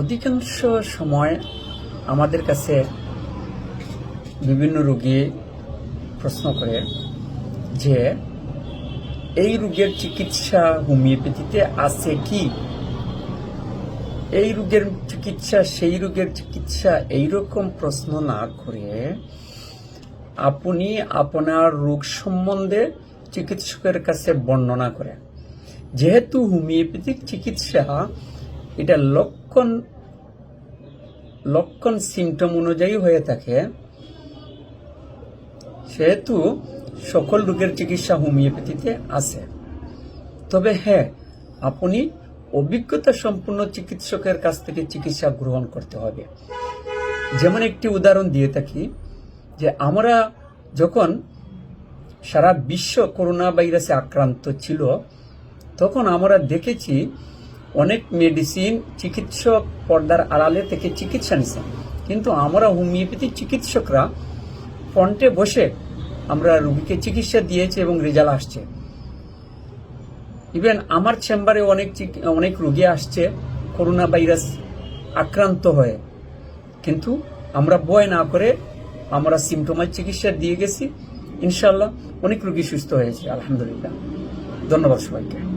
অধিকাংশ সময় আমাদের কাছে বিভিন্ন রোগী প্রশ্ন করে যে, এই রোগের চিকিৎসা হোমিওপ্যাথিতে আছে কি? এই রোগের চিকিৎসা, সেই রোগের চিকিৎসা এইরকম প্রশ্ন না করে আপনি আপনার রোগ সম্বন্ধে চিকিৎসকের কাছে বর্ণনা করেন। যেহেতু হোমিওপ্যাথিক চিকিৎসা এটা লক্ষণ লক্ষণ সিমটম অনুযায়ী হয়ে থাকে। সেহেতু সকল রোগের চিকিৎসা হোমিওপ্যাথিতে আছে। তবে হ্যাঁ আপনি অভিজ্ঞতা সম্পন্ন চিকিৎসকের কাছ থেকে চিকিৎসা গ্রহণ করতে হবে। যেমন একটি উদাহরণ দিয়ে থাকি, যে আমরা যখন সারা বিশ্ব করোনা ভাইরাসে আক্রান্ত ছিল, তখন আমরা দেখেছি অনেক মেডিসিন চিকিৎসক পর্দার আড়ালে থেকে চিকিৎসা নিছে। কিন্তু আমরা হোমিওপ্যাথি চিকিৎসকরা ফ্রন্টে বসে আমরা রুগীকে চিকিৎসা দিয়েছি এবং রেজাল্ট আসছে। ইভেন আমার চেম্বারে অনেক অনেক রুগী আসছে করোনা ভাইরাস আক্রান্ত হয়ে। কিন্তু আমরা বয় না করে আমরা সিমটোমের চিকিৎসা দিয়ে গেছি। ইনশাল্লাহ অনেক রুগী সুস্থ হয়েছে, আলহামদুলিল্লাহ। ধন্যবাদ সবাইকে।